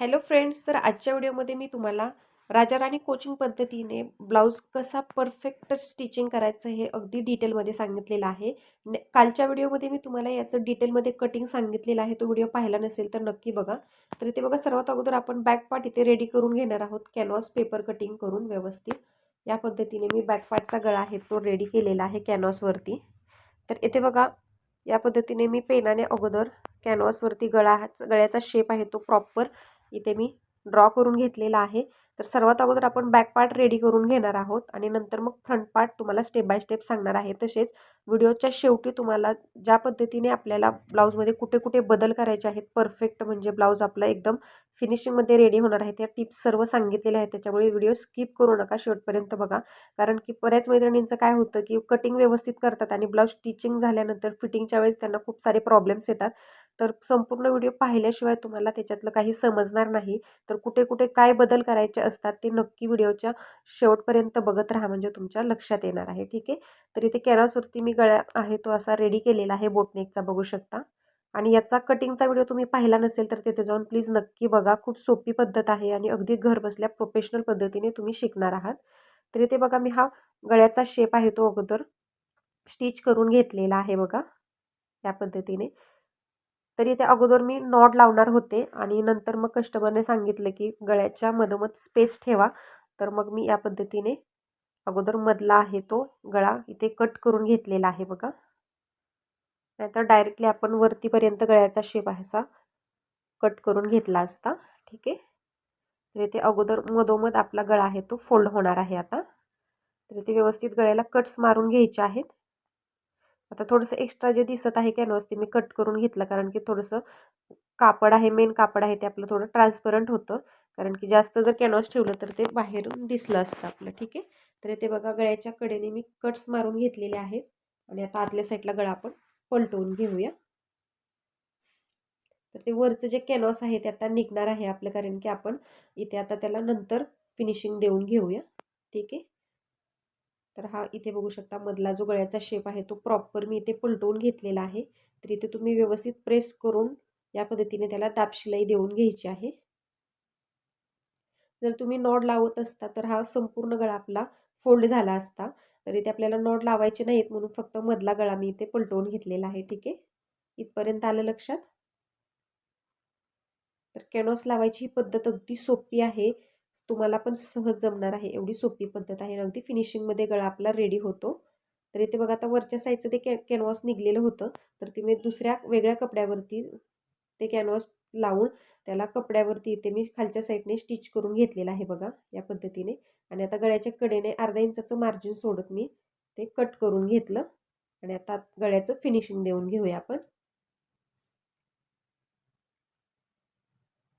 Hello friends तर आजच्या व्हिडिओमध्ये मी तुम्हाला राजाराणी कोचिंग पद्धतीने ब्लाऊज कसा परफेक्ट स्टिचिंग करायचं हे अगदी डिटेलमध्ये सांगितलेलं आहे. कालच्या व्हिडिओमध्ये मी तुम्हाला याचं डिटेलमध्ये कटिंग सांगितलेलं आहे. तो व्हिडिओ पाहिला नसेल तर नक्की बघा. तर इथे बघा सर्वात अगोदर आपण बॅक पार्ट इथे रेडी करून घेणार आहोत. कॅनव्हास पेपर कटिंग करून व्यवस्थित. या पद्धतीने मी बॅक पार्टचा गळा आहे तो रेडी केलेला आहे कॅनव्हासवरती तर इथे बघा या पद्धतीने मी पेनाने अगोदर कॅनव्हासवरती गळा गळ्याचा शेप आहे तो प्रॉपर इथे मी ड्रॉ करून घेतलेला आहे. तर सर्वात अगोदर आपण बॅक पार्ट रेडी करून घेणार आहोत आणि नंतर मग फ्रंट पार्ट तुम्हाला स्टेप बाय स्टेप सांगणार आहे. तसेच व्हिडिओच्या शेवटी तुम्हाला ज्या पद्धतीने आपल्याला ब्लाऊजमध्ये कुठे कुठे बदल करायचे आहेत परफेक्ट म्हणजे ब्लाऊज आपला एकदम फिनिशिंगमध्ये रेडी होणार आहे. त्या टिप्स सर्व सांगितलेल्या आहेत. त्याच्यामुळे व्हिडिओ स्किप करू नका शेवटपर्यंत बघा. कारण की बऱ्याच मैत्रिणींचं काय होतं की कटिंग व्यवस्थित करतात आणि ब्लाऊज स्टिचिंग झाल्यानंतर फिटिंगच्या वेळेस त्यांना खूप सारे प्रॉब्लेम्स येतात. तर संपूर्ण व्हिडिओ पाहिल्याशिवाय तुम्हाला त्याच्यातलं काही समजणार नाही. तर कुठे कुठे काय बदल करायचे असतात ते नक्की व्हिडिओच्या शेवटपर्यंत बघत राहा म्हणजे तुमच्या लक्षात येणार आहे. ठीक आहे? तर इथे कॅनव्हासवरती मी गळ्या आहे तो असा रेडी केलेला आहे बोटनेकचा बघू शकता. आणि याचा कटिंगचा व्हिडिओ तुम्ही पाहिला नसेल तर तिथे जाऊन प्लीज नक्की बघा. खूप सोपी पद्धत आहे आणि अगदी घर बसल्या प्रोफेशनल पद्धतीने तुम्ही शिकणार आहात. तर इथे बघा मी हा गळ्याचा शेप आहे तो अगोदर स्टिच करून घेतलेला आहे बघा या पद्धतीने. तर इथे अगोदर मी नॉड लावणार होते आणि नंतर मग कस्टमरने सांगितलं की गळ्याच्या मधोमध स्पेस ठेवा. तर मग मी या पद्धतीने अगोदर मधला आहे तो गळा इथे कट करून घेतलेला आहे बघा. नाहीतर डायरेक्टली आपण वरतीपर्यंत गळ्याचा शेप आहे असा कट करून घेतला असता ठीक आहे? तर इथे अगोदर मधोमध आपला गळा आहे तो फोल्ड होणार आहे आता. तर इथे व्यवस्थित गळ्याला कट्स मारून घ्यायचे आहेत. आता थोडंसं एक्स्ट्रा जे दिसत आहे कॅनव्हास ते मी कट करून घेतलं कारण की थोडंसं कापड आहे मेन कापड आहे ते आपलं थोडं ट्रान्सपरंट होतं. कारण की जास्त जर कॅनव्हास ठेवलं तर ते बाहेरून दिसलं असतं आपलं ठीक आहे? तर ते बघा गळ्याच्या कडेने मी कट्स मारून घेतलेले आहेत. आणि आता आतल्या साईडला गळा आपण पलटवून घेऊया. तर ते वरचं जे कॅनव्हास आहे ते आता निघणार आहे आपलं कारण की आपण इथे आता त्याला नंतर फिनिशिंग देऊन घेऊया. ठीक आहे? तर हा इथे बघू शकता मधला जो गळ्याचा शेप आहे तो प्रॉपर मी इथे पलटवून घेतलेला आहे. तर इथे तुम्ही व्यवस्थित प्रेस करून या पद्धतीने त्याला दापशिलाई देऊन घ्यायची आहे. जर तुम्ही नॉड लावत असता तर हा संपूर्ण गळा आपला फोल्ड झाला असता. तर इथे आपल्याला नॉड लावायचे नाहीत म्हणून फक्त मधला गळा मी इथे पलटवून घेतलेला आहे ठीक आहे? इथपर्यंत आलं लक्षात? तर कॅनॉस लावायची ही पद्धत अगदी सोपी आहे. तुम्हाला पण सहज जमणार आहे एवढी सोपी पद्धत आहे. अगदी फिनिशिंगमध्ये गळा आपला रेडी होतो. तर इथे बघा आता वरच्या साईडचं ते कॅ कॅनव्हास निघलेलं होतं. तर ते मी दुसऱ्या वेगळ्या कपड्यावरती ते कॅनव्हास लावून त्याला कपड्यावरती इथे मी खालच्या साईडने स्टिच करून घेतलेलं आहे बघा या पद्धतीने. आणि आता गळ्याच्या कडेने अर्धा इंचाचं मार्जिन सोडत मी ते कट करून घेतलं. आणि आता गळ्याचं फिनिशिंग देऊन घेऊया आपण.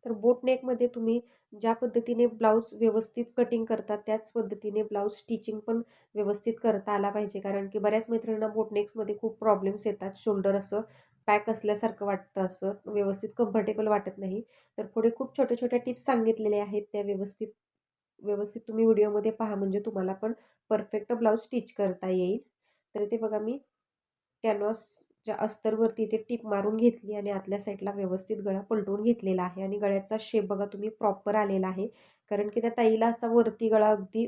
तर बोटनेकमध्ये तुम्ही ज्या पद्धतीने ब्लाऊज व्यवस्थित कटिंग करतात त्याच पद्धतीने ब्लाऊज स्टिचिंग पण व्यवस्थित करता आला पाहिजे. कारण की बऱ्याच मैत्रिणींना बोटनेक्समध्ये खूप प्रॉब्लेम्स येतात. शोल्डर असं पॅक असल्यासारखं वाटतं असं. व्यवस्थित कम्फर्टेबल वाटत नाही. तर पुढे खूप छोट्या छोट्या टिप्स सांगितलेल्या आहेत. त्या व्यवस्थित व्यवस्थित तुम्ही व्हिडिओमध्ये पहा. म्हणजे तुम्हाला पण परफेक्ट ब्लाऊज स्टिच करता येईल. तर ते बघा मी कॅनव्हास ज्या अस्तरवरती इथे टीप मारून घेतली आणि आतल्या साईडला व्यवस्थित गळा पलटवून घेतलेला आहे आणि गळ्याचा शेप बघा तुम्ही प्रॉपर आलेला आहे. कारण की त्या ताईला असा वरती गळा अगदी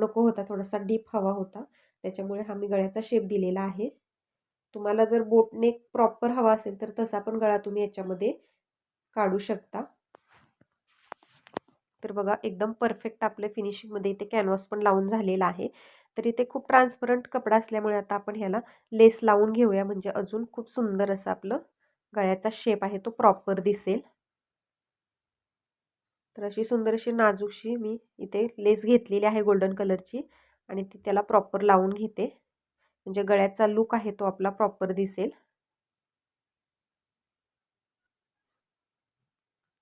नको होता थोडासा डीप हवा होता. त्याच्यामुळे हा मी गळ्याचा शेप दिलेला आहे. तुम्हाला जर बोटनेक प्रॉपर हवा असेल तर तसा पण गळा तुम्ही याच्यामध्ये काढू शकता. तर बघा एकदम परफेक्ट आपल्या फिनिशिंगमध्ये इथे कॅनव्हास पण लावून झालेला आहे. तर इथे खूप ट्रान्सपरंट कपडा असल्यामुळे आता आपण ह्याला लेस लावून घेऊया. म्हणजे अजून खूप सुंदर असं आपलं गळ्याचा शेप आहे तो प्रॉपर दिसेल. तर अशी सुंदर अशी नाजूकशी मी इथे लेस घेतलेली आहे गोल्डन कलरची आणि ती त्याला प्रॉपर लावून घेते. म्हणजे गळ्याचा लुक आहे तो आपला प्रॉपर दिसेल.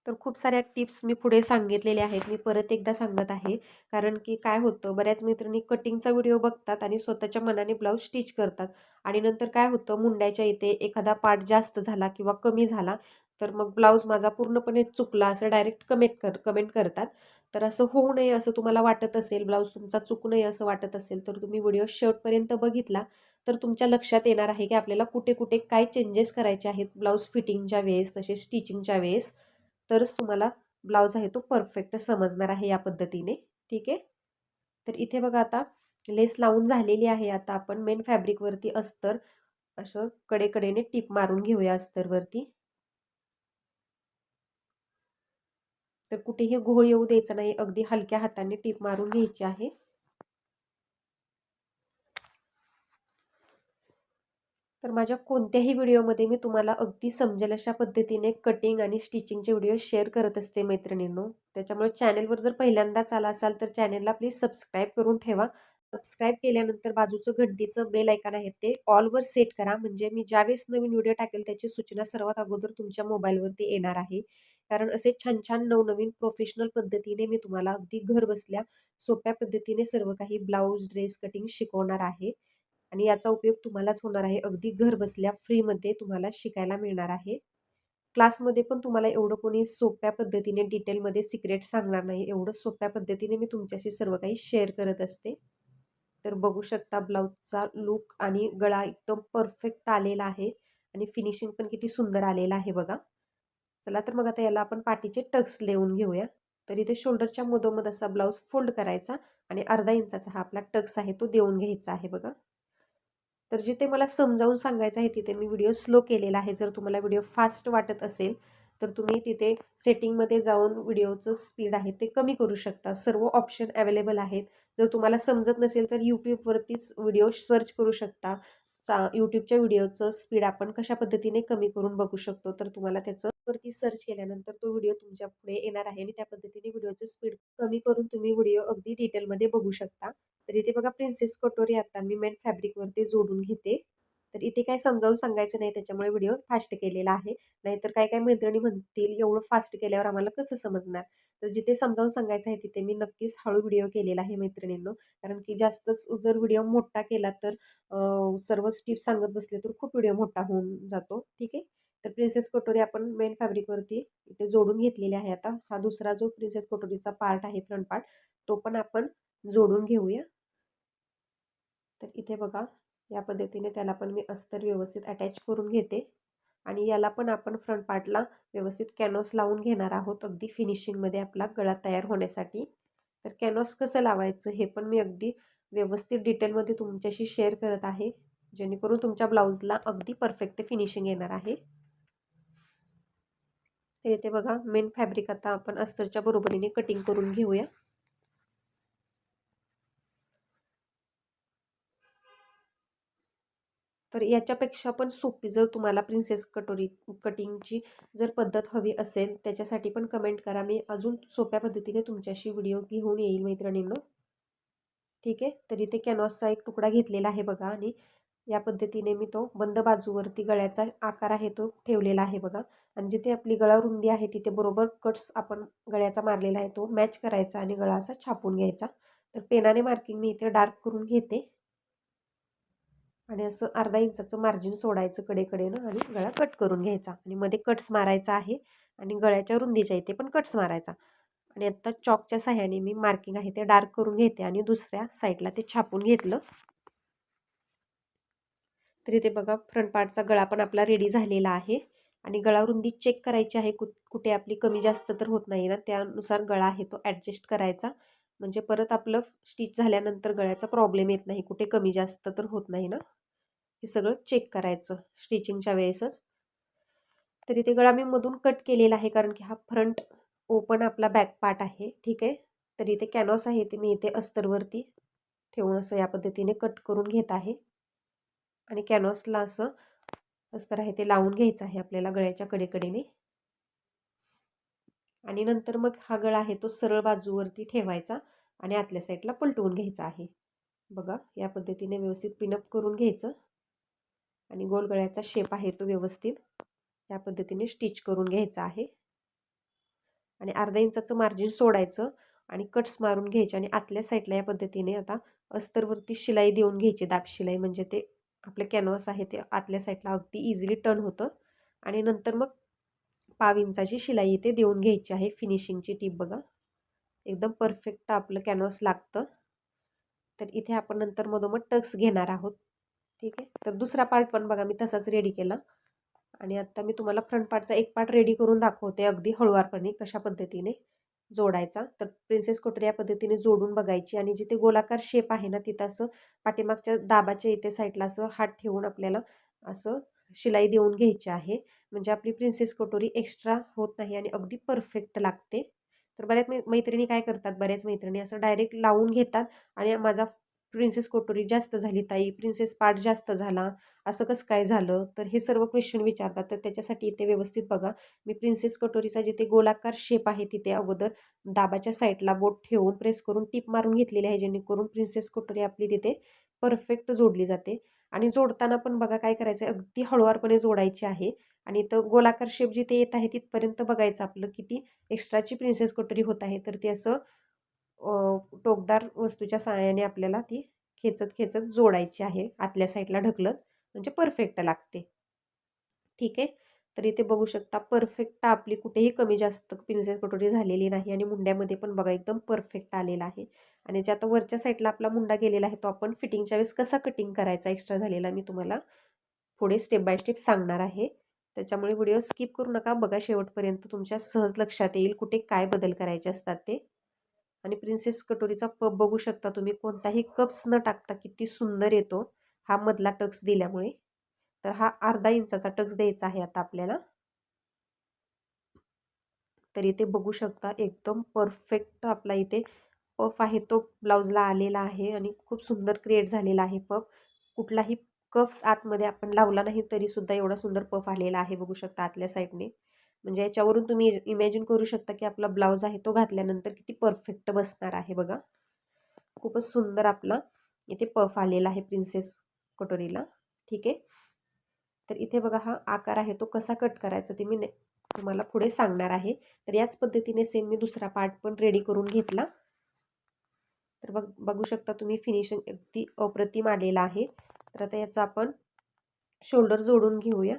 तर खूप साऱ्या टिप्स मी पुढे सांगितलेल्या आहेत मी परत एकदा सांगत आहे. कारण की काय होतं बऱ्याच मैत्रिणी कटिंगचा व्हिडिओ बघतात आणि स्वतःच्या मनाने ब्लाऊज स्टिच करतात. आणि नंतर काय होतं मुंड्याच्या इथे एखादा पार्ट जास्त झाला किंवा कमी झाला तर मग ब्लाऊज माझा पूर्णपणे चुकला असं डायरेक्ट कमेंट कर कमेंट करतात. तर असं होऊ नये असं तुम्हाला वाटत असेल ब्लाऊज तुमचा चुकू नये असं वाटत असेल तर तुम्ही व्हिडिओ शेवटपर्यंत बघितला तर तुमच्या लक्षात येणार आहे की आपल्याला कुठे कुठे काय चेंजेस करायचे आहेत ब्लाऊज फिटिंगच्या वेळेस तसेच स्टिचिंगच्या वेळेस. तरच तुम्हाला ब्लाऊज आहे तो परफेक्ट समजणार आहे या पद्धतीने. ठीक आहे? तर इथे बघा आता लेस लावून झालेली आहे. आता आपण मेन फॅब्रिकवरती अस्तर असं कडेकडेने टीप मारून घेऊया अस्तरवरती तर कुठेही घोळ येऊ द्यायचा नाही. अगदी हलक्या हाताने टीप मारून घ्यायची आहे. तर माझ्या कोणत्याही व्हिडिओमध्ये मी तुम्हाला अगदी समजेल अशा पद्धतीने कटिंग आणि स्टिचिंगचे व्हिडिओ शेअर करत असते मैत्रिणींनो. त्याच्यामुळे चॅनेलवर जर पहिल्यांदाच आला असाल तर चॅनेलला प्लीज सबस्क्राईब करून ठेवा. सबस्क्राईब केल्यानंतर बाजूचं घंटीचं बेल ऐकन आहे ते ऑलवर सेट करा. म्हणजे मी ज्यावेळेस नवीन व्हिडिओ टाकेल त्याची सूचना सर्वात अगोदर तुमच्या मोबाईलवरती येणार आहे. कारण असे छान छान नवनवीन प्रोफेशनल पद्धतीने मी तुम्हाला अगदी घर बसल्या सोप्या पद्धतीने सर्व काही ब्लाऊज ड्रेस कटिंग शिकवणार आहे. आणि याचा उपयोग तुम्हालाच होणार आहे. अगदी घर बसल्या फ्रीमध्ये तुम्हाला शिकायला मिळणार आहे. क्लासमध्ये पण तुम्हाला एवढं कोणी सोप्या पद्धतीने डिटेलमध्ये सिक्रेट सांगणार नाही. एवढं सोप्या पद्धतीने मी तुमच्याशी सर्व काही शेअर करत असते. तर बघू शकता ब्लाऊजचा लुक आणि गळा एकदम परफेक्ट आलेला आहे. आणि फिनिशिंग पण किती सुंदर आलेला आहे बघा. चला तर मग आता याला आपण पाठीचे टक्स लिहून घेऊया. तर इथे शोल्डरच्या मधोमध असा ब्लाऊज फोल्ड करायचा आणि अर्धा इंचाचा हा आपला टक्स आहे तो देऊन घ्यायचा आहे बघा. तर जिथे मला समजावून सांगायचं आहे तिथे मी व्हिडिओ स्लो केलेला आहे. जर तुम्हाला व्हिडिओ फास्ट वाटत असेल तर तुम्ही तिथे सेटिंगमध्ये जाऊन व्हिडिओचं स्पीड आहे ते कमी करू शकता. सर्व ऑप्शन अवेलेबल आहेत. जर तुम्हाला समजत नसेल तर यूट्यूबवरतीच व्हिडिओ सर्च करू शकता. चा यूट्यूबच्या व्हिडिओचं स्पीड आपण कशा पद्धतीने कमी करून बघू शकतो तर तुम्हाला त्याचं वरती सर्च केल्यानंतर तो व्हिडिओ तुमच्यापुढे येणार आहे आणि त्या पद्धतीने व्हिडिओचं स्पीड कमी करून तुम्ही व्हिडिओ अगदी डिटेलमध्ये बघू शकता. तर इथे बघा प्रिन्सेस कटोरी आता मी मेन फॅब्रिकवरती जोडून घेते. तर इथे काय समजावून सांगायचं नाही त्याच्यामुळे व्हिडिओ फास्ट केलेला आहे. नाहीतर काय काय मैत्रिणी म्हणतील एवढं फास्ट केल्यावर आम्हाला कसं समजणार? तर जिथे समजावून सांगायचं आहे तिथे मी नक्कीच हळू व्हिडिओ केलेला आहे मैत्रिणींनो. कारण की जास्तच जर व्हिडिओ मोठा केला तर सर्व स्टिप सांगत बसले तर खूप व्हिडिओ मोठा होऊन जातो. ठीक आहे? तर प्रिन्सेस कटोरी आपण मेन फॅब्रिकवरती इथे जोडून घेतलेली आहे. आता हा दुसरा जो प्रिन्सेस कटोरीचा पार्ट आहे फ्रंट पार्ट तो पण आपण जोडून घेऊया. तर इथे बघा या पद्धतीने त्याला पण मी अस्तर व्यवस्थित अटॅच करून घेते. आणि याला पण आपण फ्रंट पार्टला व्यवस्थित कॅनॉस लावून घेणार आहोत अगदी फिनिशिंगमध्ये आपला गळा तयार होण्यासाठी. तर कॅनॉस कसं लावायचं हे पण मी अगदी व्यवस्थित डिटेलमध्ये तुमच्याशी शेअर करत आहे. जेणेकरून तुमच्या ब्लाऊजला अगदी परफेक्ट फिनिशिंग येणार आहे. तर इथे बघा मेन फॅब्रिक आता आपण अस्तरच्या बरोबरीने कटिंग करून घेऊया. तर याच्यापेक्षा पण सोपी जर तुम्हाला प्रिन्सेस कटोरी कटिंगची जर पद्धत हवी असेल त्याच्यासाठी पण कमेंट करा. मी अजून सोप्या पद्धतीने तुमच्याशी व्हिडिओ घेऊन येईल मैत्रिणींनो. ठीक आहे? तर इथे कॅनॉसचा एक तुकडा घेतलेला आहे बघा आणि या पद्धतीने मी तो बंद बाजूवरती गळ्याचा आकार आहे तो ठेवलेला आहे बघा. आणि जिथे आपली गळा रुंदी आहे तिथे बरोबर कट्स आपण गळ्याचा मारलेला आहे तो मॅच करायचा आणि गळा असा छापून घ्यायचा. तर पेनाने मार्किंग मी इथे डार्क करून घेते. आणि असं अर्धा इंचाचं मार्जिन सोडायचं कडेकडेनं आणि गळा कट करून घ्यायचा. आणि मध्ये कट्स मारायचा आहे आणि गळ्याच्या रुंदीच्या इथे पण कट्स मारायचा. आणि आत्ता चॉकच्या साह्याने मी मार्किंग आहे ते डार्क करून घेते आणि दुसऱ्या साईडला ते छापून घेतलं. तर इथे बघा फ्रंट पार्टचा गळा पण आपला रेडी झालेला आहे. आणि गळा रुंदी चेक करायची आहे कु कुठे आपली कमी जास्त तर होत नाही ना त्यानुसार गळा आहे तो ॲडजस्ट करायचा. म्हणजे परत आपलं स्टिच झाल्यानंतर गळ्याचा प्रॉब्लेम येत नाही. कुठे कमी जास्त तर होत नाही ना? हे सगळं चेक करायचं स्टिचिंगच्या वेळेसच. तरी ते गळा मी मधून कट केलेला आहे कारण की हा फ्रंट ओपन आपला बॅक पार्ट आहे. ठीक आहे? तरी इथे कॅनॉस आहे ते मी इथे अस्तरवरती ठेवून असं या पद्धतीने कट करून घेत आहे. आणि कॅनॉसला असं अस्तर आहे ते लावून घ्यायचं आहे आपल्याला गळ्याच्या कडेकडेने. आणि नंतर मग हा गळा आहे तो सरळ बाजूवरती ठेवायचा आणि आतल्या साईडला पलटवून घ्यायचा आहे. बघा या पद्धतीने व्यवस्थित पिनअप करून घ्यायचं. आणि गोल गळ्याचा शेप आहे तो व्यवस्थित. या पद्धतीने स्टिच करून घ्यायचा आहे. आणि अर्धा इंचाचं मार्जिन सोडायचं आणि कट्स मारून घ्यायचे आणि आतल्या साईडला या पद्धतीने आता अस्तरवरती शिलाई देऊन घ्यायची दाब शिलाई. म्हणजे ते आपलं कॅनव्हास आहे ते आतल्या साईडला अगदी इझिली टर्न होतं. आणि नंतर मग पाव इंचाची शिलाई इथे देऊन घ्यायची आहे. फिनिशिंगची टीप बघा. एकदम परफेक्ट आपलं कॅनव्हास लागतं. तर इथे आपण नंतर मधोमध टक्स घेणार आहोत. ठीक आहे? तर दुसरा पार्ट पण बघा मी तसाच रेडी केला. आणि आत्ता मी तुम्हाला फ्रंट पार्टचा एक पार्ट रेडी करून दाखवते अगदी हळुवारपणे कशा पद्धतीने जोडायचा. तर प्रिन्सेस कटोरी या पद्धतीने जोडून बघायची आणि जिथे गोलाकार शेप आहे ना तिथं असं पाठीमागच्या दाबाच्या इथे साईडला असं हात ठेवून आपल्याला असं शिलाई देऊन घ्यायची आहे. म्हणजे आपली प्रिन्सेस कटोरी एक्स्ट्रा होत नाही आणि अगदी परफेक्ट लागते. तर बऱ्याच मै मैत्रिणी काय करतात? बऱ्याच मैत्रिणी असं डायरेक्ट लावून घेतात आणि माझा प्रिन्सेस कटोरी जास्त झाली ताई प्रिन्सेस पार्ट जास्त झाला असं कसं काय झालं? तर हे सर्व क्वेश्चन विचारतात. तर त्याच्यासाठी इथे व्यवस्थित बघा. मी प्रिन्सेस कटोरीचा जिथे गोलाकार शेप आहे तिथे अगोदर दाबाच्या साईडला बोट ठेवून प्रेस करून टीप मारून घेतलेली आहे जेणेकरून प्रिन्सेस कटोरी आपली तिथे परफेक्ट जोडली जाते. आणि जोडताना पण बघा काय करायचं आहे अगदी हळुवारपणे जोडायची आहे. आणि इथं गोलाकार शेप जिथे येत आहे तिथपर्यंत बघायचं आपलं किती एक्स्ट्राची प्रिन्सेस कटोरी होत आहे. तर ते असं टोकदार वस्तूच्या सहाय्याने आपल्याला ती खेचत खेचत जोडायची आहे. आतल्या साईडला ढकलत म्हणजे परफेक्ट लागते. ठीक आहे? तर इथे बघू शकता परफेक्ट आपली कुठेही कमी जास्त प्रिन्सेस कटोरी झालेली नाही आणि मुंड्यामध्ये पण बघा एकदम परफेक्ट आलेला आहे. आणि जे आता वरच्या साईडला आपला मुंडा गेलेला आहे तो आपण फिटिंगच्या वेळेस कसा कटिंग करायचा एक्स्ट्रा झालेला मी तुम्हाला पुढे स्टेप बाय स्टेप सांगणार आहे. त्याच्यामुळे व्हिडिओ स्किप करू नका बघा शेवटपर्यंत तुमच्या सहज लक्षात येईल कुठे काय बदल करायचे असतात ते. आणि प्रिन्सेस कटोरीचा पप बघू शकता तुम्ही कोणताही कप्स न टाकता किती सुंदर येतो हा मधला टक्स दिल्यामुळे. तर हा अर्धा इंचाचा टक्स द्यायचा आहे आता आपल्याला. तर इथे बघू शकता एकदम परफेक्ट आपला इथे पफ आहे तो ब्लाऊजला आलेला आहे आणि खूप सुंदर क्रिएट झालेला आहे पफ. कुठलाही कफ्स आतमध्ये आपण लावला नाही तरीसुद्धा एवढा सुंदर पफ आलेला आहे बघू शकता आतल्या साईडने म्हणजे याच्यावरून तुम्ही इमॅजिन करू शकता की आपला ब्लाऊज आहे तो घातल्यानंतर किती परफेक्ट बसणार आहे बघा. खूपच सुंदर आपला इथे पफ आलेला आहे प्रिन्सेस कटोरीला ठीक आहे? तर इथे बघा हा आकार आहे तो कसा कट करायचा ते मी तुम्हाला पुढे सांगणार आहे. तर याच पद्धतीने सेम मी दुसरा पार्ट पण रेडी करून घेतला. तर बघ बघू शकता तुम्ही फिनिशिंग अगदी अप्रतिम आलेला आहे. तर आता याचा आपण शोल्डर जोडून घेऊया.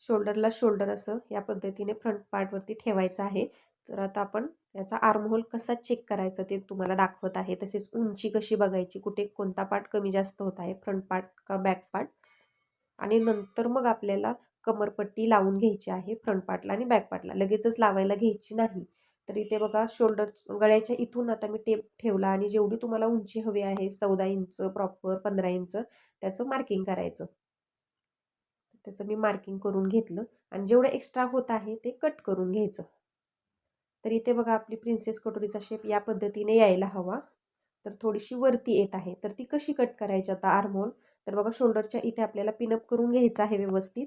शोल्डरला शोल्डर असं या पद्धतीने फ्रंट पार्टवरती ठेवायचं आहे. तर आता आपण याचा आर्महोल कसा चेक करायचा ते तुम्हाला दाखवत आहे. तसेच उंची कशी बघायची कुठे कोणता पार्ट कमी जास्त होत आहे फ्रंट पार्ट का बॅक पार्ट? आणि नंतर मग आपल्याला कमरपट्टी लावून घ्यायची आहे फ्रंट पार्टला आणि बॅक पार्टला. लगेचच लावायला घ्यायची नाही. तर इथे बघा शोल्डर गळ्याच्या इथून आता मी टेप ठेवला आणि जेवढी तुम्हाला उंची हवी आहे चौदा इंच प्रॉपर पंधरा इंच त्याचं मार्किंग करायचं. त्याचं मी मार्किंग करून घेतलं आणि जेवढं एक्स्ट्रा होत आहे ते कट करून घ्यायचं. तर इथे बघा आपली प्रिन्सेस कटोरीचा शेप या पद्धतीने यायला हवा. तर थोडीशी वरती येत आहे. तर ती कशी कट करायची आता? आर्मोल तर बघा शोल्डरच्या इथे आपल्याला पिनअप करून घ्यायचं आहे व्यवस्थित.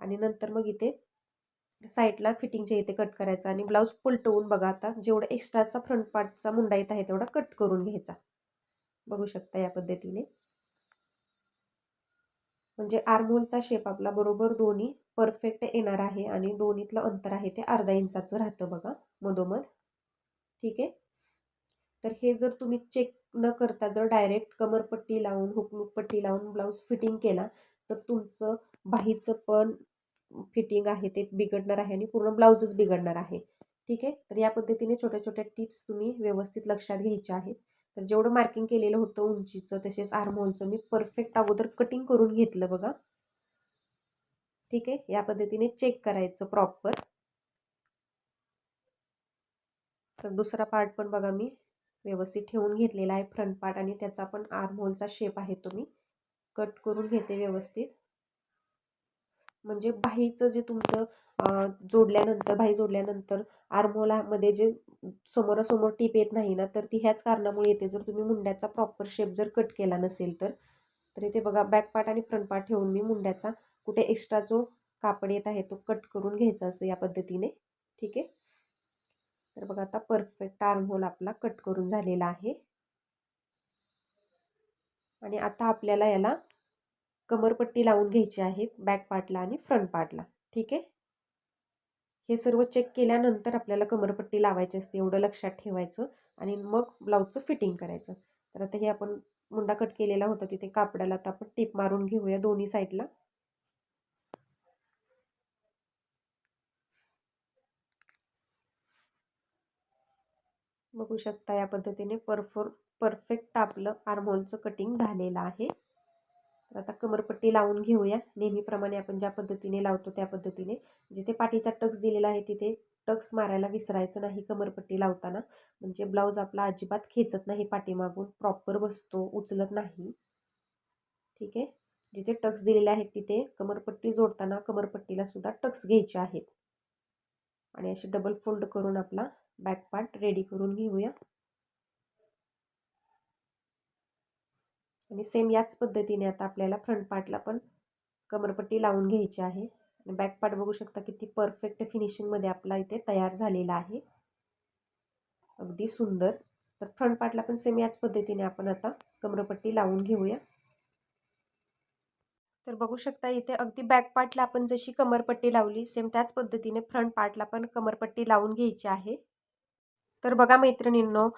आणि नंतर मग इथे साईडला फिटिंगच्या इथे कट करायचा. आणि ब्लाऊज पलटवून बघा आता जेवढा एक्स्ट्राचा फ्रंट पार्टचा मुंडा येत आहे तेवढा कट करून घ्यायचा. बघू शकता या पद्धतीने. म्हणजे आर्मोलचा शेप आपला बरोबर दोन्ही परफेक्ट येणार आहे आणि दोन्हीतलं अंतर आहे ते अर्धा इंचाचं राहतं बघा मधोमध. ठीक आहे? तर हे जर तुम्ही चेक न करता जर डायरेक्ट कमरपट्टी लावून हुकलूक पट्टी लावून ब्लाऊज फिटिंग केला तर तुमचं बाहीचं पण फिटिंग आहे ते बिघडणार आहे आणि पूर्ण ब्लाऊजच बिघडणार आहे. ठीक आहे? तर या पद्धतीने छोट्या छोट्या टिप्स तुम्ही व्यवस्थित लक्षात घ्यायच्या आहेत. तर जेवढं मार्किंग केलेलं होतं उंचीचं तसेच आर्महोलचं मी परफेक्ट अगोदर कटिंग करून घेतलं बघा. ठीक आहे? या पद्धतीने चेक करायचं प्रॉपर तर दुसरा पार्ट पण बघा मी. व्यवस्थित ठेवून घेतलेला आहे फ्रंट पार्ट आणि त्याचा पण आर्महोलचा शेप आहे तो मी. कट करून घेते व्यवस्थित. म्हणजे बाहीचं जे तुमचं जोडल्यानंतर बाही जोडल्यानंतर आर्मोलामध्ये जे समोरासमोर टीप येत नाही ना तर ती ह्याच कारणामुळे येते. जर तुम्ही मुंड्याचा प्रॉपर शेप जर कट केला नसेल तर तर इथे बघा बॅक पार्ट आणि फ्रंट पार्ट ठेवून मी मुंड्याचा कुठे एक्स्ट्रा जो कापड येत आहे तो कट करून घ्यायचा असं या पद्धतीने. ठीक आहे? तर बघा आता परफेक्ट आर्महोल आपला कट करून झालेला आहे. आणि आता आपल्याला याला कमरपट्टी लावून घ्यायची आहे बॅक पार्टला आणि फ्रंट पार्टला ठीक आहे? हे सर्व चेक केल्यानंतर आपल्याला कमरपट्टी लावायची असते एवढं लक्षात ठेवायचं आणि मग ब्लाऊजचं फिटिंग करायचं. तर आता हे आपण मुंडा कट केलेला होता तिथे कापडाला आता आपण टीप मारून घेऊया दोन्ही साईडला बघू शकता या पद्धतीने परफोर परफेक्ट आपलं आर्महोलचं कटिंग झालेलं आहे. तर आता कमरपट्टी लावून घेऊया. नेहमीप्रमाणे आपण ज्या पद्धतीने लावतो त्या पद्धतीने. जिथे पाठीचा टक्स दिलेला आहे तिथे टक्स मारायला विसरायचं नाही कमरपट्टी लावताना. म्हणजे ब्लाऊज आपला अजिबात खेचत नाही पाठीमागून. प्रॉपर बसतो उचलत नाही. ठीक आहे? जिथे टक्स दिलेले आहेत तिथे कमरपट्टी जोडताना कमरपट्टीला सुद्धा टक्स घ्यायचे आहेत. आणि असे डबल फोल्ड करून आपला बॅक पार्ट रेडी करून घेऊया. आणि सेम याच पद्धतीने आता आपल्याला फ्रंट पार्टला पण कमरपट्टी लावून घ्यायची आहे. आणि बॅक पार्ट बघू शकता किती परफेक्ट फिनिशिंगमध्ये आपला इथे तयार झालेला आहे. अगदी सुंदर. तर फ्रंट पार्टला पण सेम याच पद्धतीने आपण आता कमरपट्टी लावून घेऊया. तर बघू शकता इथे अगदी बॅक पार्टला आपण जशी कमरपट्टी लावली सेम त्याच पद्धतीने फ्रंट पार्टला पण कमरपट्टी लावून घ्यायची आहे. तर बघा मैत्रिणींनो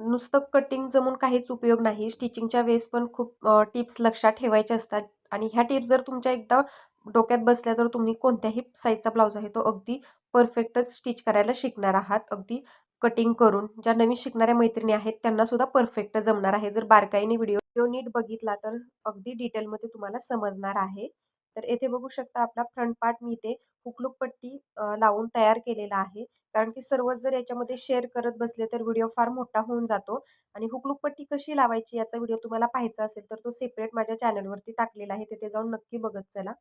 नुसतं कटिंग जमून काहीच उपयोग नाही. स्टिचिंगच्या वेळेस पण खूप टिप्स लक्षात ठेवायच्या असतात. आणि ह्या टिप्स जर तुमच्या एकदा डोक्यात बसल्या तर तुम्ही कोणत्याही साईजचा ब्लाऊज आहे तो अगदी परफेक्टच स्टिच करायला शिकणार आहात. अगदी कटिंग करून. ज्या नवीन शिकणाऱ्या मैत्रिणी आहेत त्यांना सुद्धा परफेक्ट जमणार आहे. जर बारकाईने व्हिडिओ नीट बघितला तर अगदी डिटेलमध्ये तुम्हाला समजणार आहे. तर येथे बघू शकता आपला फ्रंट पार्ट मी इथे हुकलूक पट्टी लावून तयार केलेला आहे. कारण की सर्वच जर याच्यामध्ये शेअर करत बसले तर व्हिडिओ फार मोठा होऊन जातो. आणि हुकलूक पट्टी कशी लावायची याचा व्हिडिओ तुम्हाला पाहायचा असेल तर तो सेपरेट माझ्या चॅनलवरती टाकलेला आहे. तिथे जाऊन नक्की बघत चला.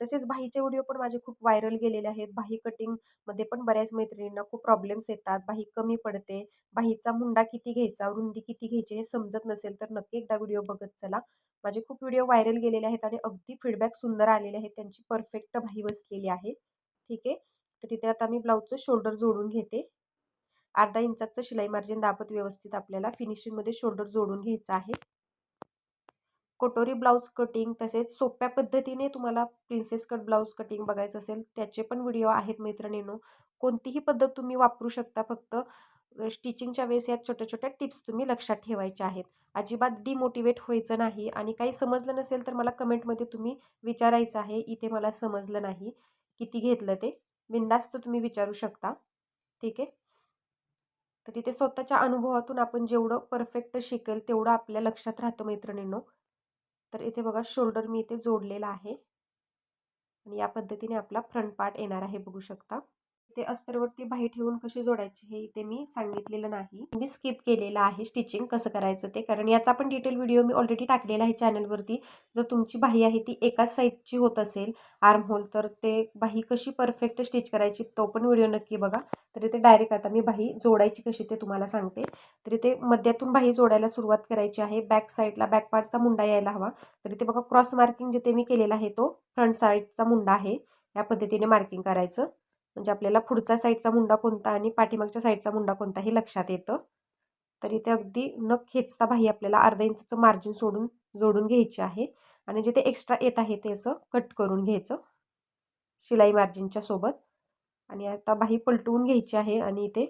तसेच बाहीचे व्हिडिओ पण माझे खूप व्हायरल गेलेले आहेत. बाही कटिंगमध्ये पण बऱ्याच मैत्रिणींना खूप प्रॉब्लेम्स येतात. बाही कमी पडते. बाहीचा मुंडा किती घ्यायचा? रुंदी किती घ्यायची? हे समजत नसेल तर नक्की एकदा व्हिडिओ बघत चला. माझे खूप व्हिडिओ व्हायरल गेलेले आहेत आणि अगदी फीडबॅक सुंदर आलेले आहेत. त्यांची परफेक्ट बाही बसलेली आहे. ठीक आहे? तर तिथे आता मी ब्लाऊजचं शोल्डर जोडून घेते. अर्धा इंचाचं शिलाई मार्जिन दाबत व्यवस्थित आपल्याला फिनिशिंगमध्ये शोल्डर जोडून घ्यायचं आहे. कटोरी ब्लाऊज कटिंग तसेच सोप्या पद्धतीने तुम्हाला प्रिन्सेस कट ब्लाऊज कटिंग बघायचं असेल त्याचे पण व्हिडिओ आहेत मैत्रिणींनो. कोणतीही पद्धत तुम्ही वापरू शकता फक्त स्टिचिंगच्या वेळेस या छोट्या छोट्या टिप्स तुम्ही लक्षात ठेवायच्या आहेत. अजिबात डिमोटिवेट व्हायचं नाही आणि काही समजलं नसेल तर मला कमेंटमध्ये तुम्ही विचारायचं आहे इथे मला समजलं नाही. किती घेतलं ते? बिंदास्त तुम्ही विचारू शकता. ठीक आहे? तर इथे स्वतःच्या अनुभवातून आपण जेवढं परफेक्ट शिकेल तेवढं आपल्या लक्षात राहतं मैत्रिणींनो. तर इथे बघा शोल्डर मी इथे जोडलेला आहे. आणि या पद्धतीने आपला फ्रंट पार्ट येणार आहे बघू शकता. ते अस्तरवरती बाही ठेवून कशी जोडायची हे इथे मी सांगितलेलं नाही. मी स्किप केलेलं आहे स्टिचिंग कसं करायचं ते. कारण याचा पण डिटेल व्हिडिओ मी ऑलरेडी टाकलेला आहे चॅनलवरती जर तुमची बाही आहे ती एकाच साईडची होत असेल आर्म होल तर ते बाही कशी परफेक्ट स्टिच करायची तो पण व्हिडिओ नक्की बघा. तर इथे डायरेक्ट आता मी बाही जोडायची कशी ते तुम्हाला सांगते. तर इथे मध्यातून बाही जोडायला सुरुवात करायची आहे. बॅक साईडला बॅक पार्टचा मुंडा यायला हवा. तर इथे बघा क्रॉस मार्किंग जिथे मी केलेला आहे तो फ्रंट साईडचा मुंडा आहे. या पद्धतीने मार्किंग करायचं. म्हणजे आपल्याला पुढचा साईडचा मुंडा कोणता आणि पाठीमागच्या साईडचा मुंडा कोणता हे लक्षात येतं. तर इथे अगदी न खेचता बाही आपल्याला अर्धा इंचचं मार्जिन सोडून जोडून घ्यायची आहे. आणि जिथे एक्स्ट्रा येत आहे ते असं कट करून घ्यायचं. शिलाई मार्जिनच्या सोबत. आणि आता बाही पलटवून घ्यायची आहे आणि इथे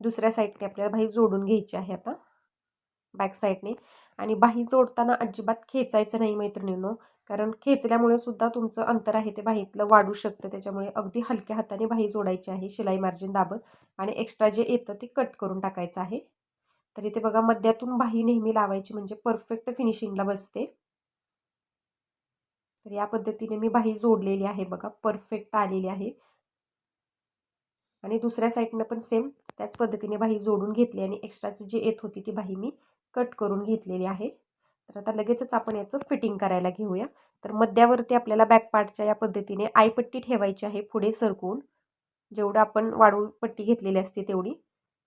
दुसऱ्या साईडने आपल्याला बाही जोडून घ्यायची आहे आता. बॅक साईडने आणि बाही जोडताना अजिबात खेचायचं नाही मैत्रिणींनो. कारण खेचल्यामुळे सुद्धा तुमचं अंतर आहे ते बाहीतलं वाढू शकतं. त्याच्यामुळे अगदी हलक्या हाताने बाही जोडायची आहे शिलाई मार्जिन दाबत आणि एक्स्ट्रा जे येतं ते कट करून टाकायचं आहे. तर इथे बघा मध्यातून बाही नेहमी लावायची म्हणजे परफेक्ट फिनिशिंगला बसते. तर या पद्धतीने मी बाही जोडलेली आहे बघा परफेक्ट आलेली आहे. आणि दुसऱ्या साईडनं पण सेम त्याच पद्धतीने बाही जोडून घेतली आणि एक्स्ट्राची जी येत होती ती बाही मी कट करून घेतलेली आहे. तर आता लगेचच आपण याचं फिटिंग करायला घेऊया. तर मध्यावरती आपल्याला बॅकपार्टच्या या पद्धतीने आयपट्टी ठेवायची आहे पुढे सरकून. जेवढं आपण वाढू पट्टी घेतलेली असते तेवढी.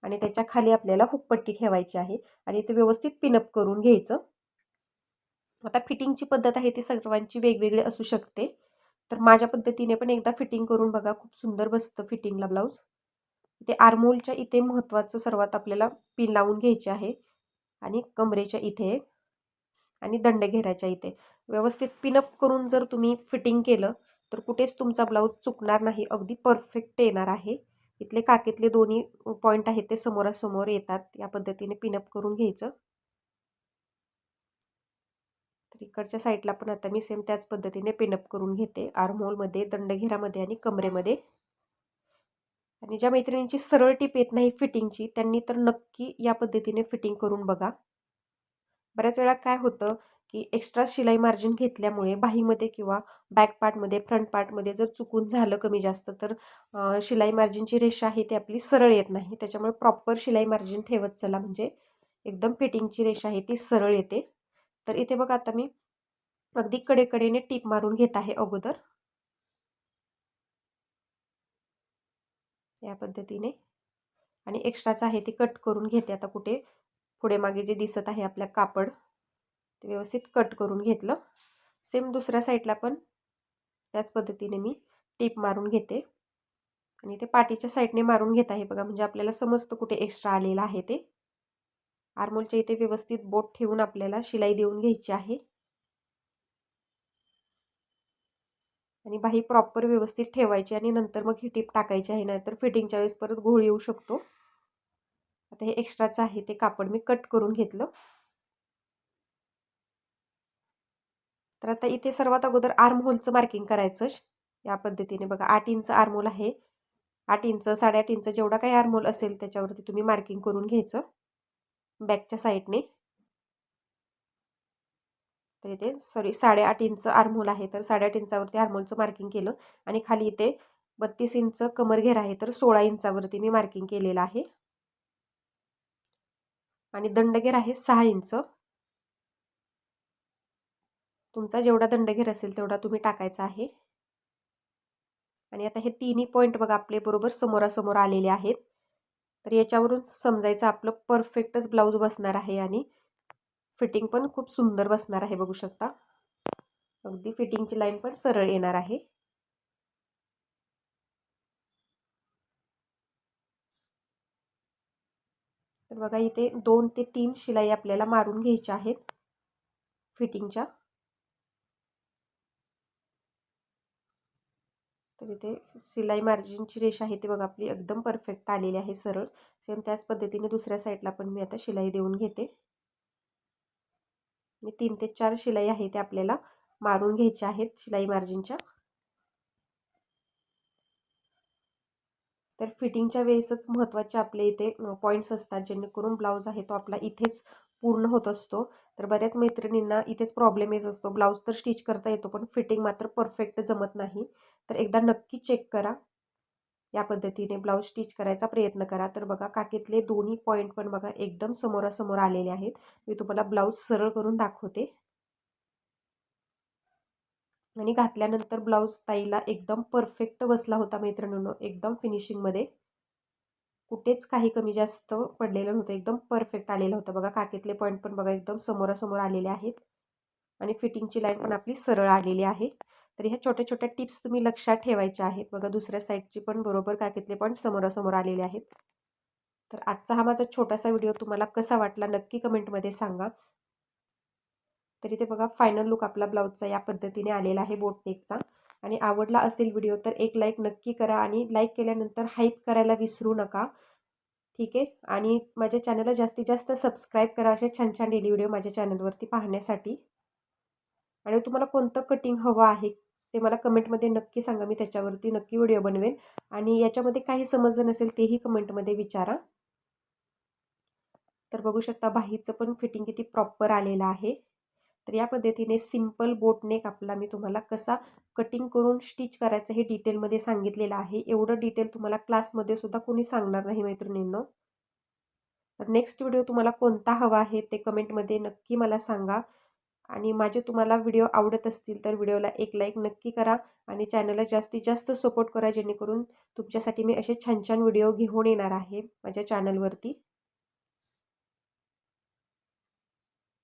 आणि त्याच्याखाली आपल्याला हुकपट्टी ठेवायची आहे. आणि ते व्यवस्थित पिनअप करून घ्यायचं. आता फिटिंगची पद्धत आहे ती सर्वांची वेगवेगळी असू शकते. तर माझ्या पद्धतीने पण एकदा फिटिंग करून बघा. खूप सुंदर बसतं फिटिंगला ब्लाऊज इथे आर्मोलच्या इथे महत्त्वाचं सर्वात आपल्याला पिन लावून घ्यायचे आहे. आणि कमरेच्या इथे आणि दंडघेराच्या इथे. व्यवस्थित पिनअप करून जर तुम्ही फिटिंग केलं तर कुठेच तुमचा ब्लाऊज चुकणार नाही. अगदी परफेक्ट येणार आहे. इथले काकीतले दोन्ही पॉईंट आहेत ते समोरासमोर येतात. या पद्धतीने पिनअप करून घ्यायचं. तर इकडच्या साईडला पण आता मी सेम त्याच पद्धतीने पिनअप करून घेते. आर्महोलमध्ये दंडघेरामध्ये आणि कमरेमध्ये. आणि ज्या मैत्रिणींची सरळ टीप येत नाही फिटिंगची त्यांनी तर नक्की या पद्धतीने फिटिंग करून बघा. बऱ्याच वेळा काय होतं की एक्स्ट्रा शिलाई मार्जिन घेतल्यामुळे बाहीमध्ये किंवा बॅक पार्टमध्ये फ्रंट पार्टमध्ये जर चुकून झालं कमी जास्त तर शिलाई मार्जिनची रेषा आहे ती आपली सरळ येत नाही. त्याच्यामुळे प्रॉपर शिलाई मार्जिन ठेवत चला म्हणजे एकदम फिटिंगची रेषा आहे ती सरळ येते. तर इथे बघा आता मी अगदी कडेकडेने टीप मारून घेत आहे अगोदर. या पद्धतीने. आणि एक्स्ट्राचं आहे ते कट करून घेते आता कुठे. पुढे मागे जे दिसत आहे आपल्या कापड ते व्यवस्थित कट करून घेतलं. सेम दुसऱ्या साईडला पण त्याच पद्धतीने मी टीप मारून घेते. आणि ते पाठीच्या साईडने मारून घेत आहे बघा म्हणजे आपल्याला समजतं कुठे एक्स्ट्रा आलेलं आहे ते. आरमोलच्या इथे व्यवस्थित बोट ठेवून आपल्याला शिलाई देऊन घ्यायची आहे. आणि बाही प्रॉपर व्यवस्थित ठेवायची आणि नंतर मग ही टीप टाकायची आहे नाहीतर फिटिंगच्या वेळेस परत घोळ येऊ शकतो. आता हे एक्स्ट्राचं आहे ते कापड मी कट करून घेतलं. तर आता इथे सर्वात अगोदर आर्मोलचं मार्किंग करायचं या पद्धतीने बघा आठ इंच आर्मोल आहे. आठ इंच साडेआठ इंच जेवढा काही आर्मोल असेल त्याच्यावरती तुम्ही मार्किंग करून घ्यायचं. बॅकच्या साईडने तर इथे सॉरी साडेआठ इंच आर्मोल आहे तर साडेआठ इंचावरती आर्मोलचं मार्किंग केलं. आणि खाली इथे बत्तीस इंच कमर घेर आहे तर सोळा इंचावरती मी मार्किंग केलेलं आहे. आणि दंडगेर आहे सहा इंच. तुमचा जेवढा दंडघेर असेल तेवढा तुम्ही टाकायचा आहे. आणि आता हे तिन्ही पॉईंट बघा आपले बरोबर समोरासमोर आलेले आहेत. तर याच्यावरून समजायचं आपलं परफेक्टच ब्लाऊज बसणार आहे आणि फिटिंग पण खूप सुंदर बसणार आहे बघू शकता. अगदी फिटिंगची लाईन पण सरळ येणार आहे. तर बघा इथे दोन ते तीन शिलाई आपल्याला मारून घ्यायच्या आहेत फिटिंगच्या. तर इथे सिलाई मार्जिनची रेषा आहे ती बघा आपली एकदम परफेक्ट आलेली आहे सरळ. सेम त्याच पद्धतीने दुसऱ्या साईडला पण मी आता शिलाई देऊन घेते. आणि तीन ते चार शिलाई आहे ते आपल्याला मारून घ्यायच्या आहेत शिलाई मार्जिनच्या. तर फिटिंगच्या वेळेसच महत्त्वाचे आपले इथे पॉईंट्स असतात जेणेकरून ब्लाऊज आहे तो आपला इथेच पूर्ण होत असतो. तर बऱ्याच मैत्रिणींना इथेच प्रॉब्लेम येत असतो. ब्लाऊज तर स्टिच करता येतो पण फिटिंग मात्र परफेक्ट जमत नाही. तर एकदा नक्की चेक करा. या पद्धतीने ब्लाऊज स्टिच करायचा प्रयत्न करा. तर बघा काकीतले दोन्ही पॉईंट पण बघा एकदम समोरासमोर आलेले आहेत. मी तुम्हाला ब्लाऊज सरळ करून दाखवते. आणि घातल्यानंतर ब्लाऊज ताईला एकदम परफेक्ट बसला होता मैत्रिणींनो एकदम फिनिशिंगमध्ये. कुठेच काही कमी जास्त पडलेलं नव्हतं एकदम परफेक्ट आलेलं होतं. बघा काकेतले पॉईंट पण बघा एकदम समोरासमोर आलेले आहेत. आणि फिटिंगची लाईन पण आपली सरळ आलेली आहे. तर ह्या छोट्या छोट्या टिप्स तुम्ही लक्षात ठेवायच्या आहेत. बघा दुसऱ्या साईडची पण बरोबर काकेतले पॉईंट समोरासमोर आलेले आहेत. तर आजचा हा माझा छोटासा व्हिडिओ तुम्हाला कसा वाटला नक्की कमेंटमध्ये सांगा. तर इथे बघा फायनल लुक आपला ब्लाऊजचा या पद्धतीने आलेला आहे बोटनेकचा आणि आवडला असेल व्हिडिओ तर एक लाईक नक्की करा आणि लाईक केल्यानंतर हाईप करायला विसरू नका. ठीक आहे? आणि माझ्या चॅनलला जास्तीत जास्त सबस्क्राईब करा असे छान छान डेली व्हिडिओ माझ्या चॅनलवरती पाहण्यासाठी. आणि तुम्हाला कोणतं कटिंग हवं आहे ते मला कमेंटमध्ये नक्की सांगा मी त्याच्यावरती नक्की व्हिडिओ बनवेन. आणि याच्यामध्ये काही समजलं नसेल तेही कमेंटमध्ये विचारा. तर बघू शकता बाहीचं पण फिटिंग किती प्रॉपर आलेलं आहे. तर या पद्धतीने सिंपल बोटनेक आपला मी तुम्हाला कसा कटिंग करून स्टिच करायचं हे डिटेलमध्ये सांगितलेलं आहे. एवढं डिटेल तुम्हाला क्लासमध्ये सुद्धा कोणी सांगणार नाही मैत्रिणींनो. तर नेक्स्ट व्हिडिओ तुम्हाला कोणता हवा आहे ते कमेंटमध्ये नक्की मला सांगा. आणि माझे तुम्हाला व्हिडिओ आवडत असतील तर व्हिडिओला एक लाईक नक्की करा आणि चॅनलला जास्तीत जास्त सपोर्ट करा जेणेकरून तुमच्यासाठी मी असे छान छान व्हिडिओ घेऊन येणार आहे माझ्या चॅनलवरती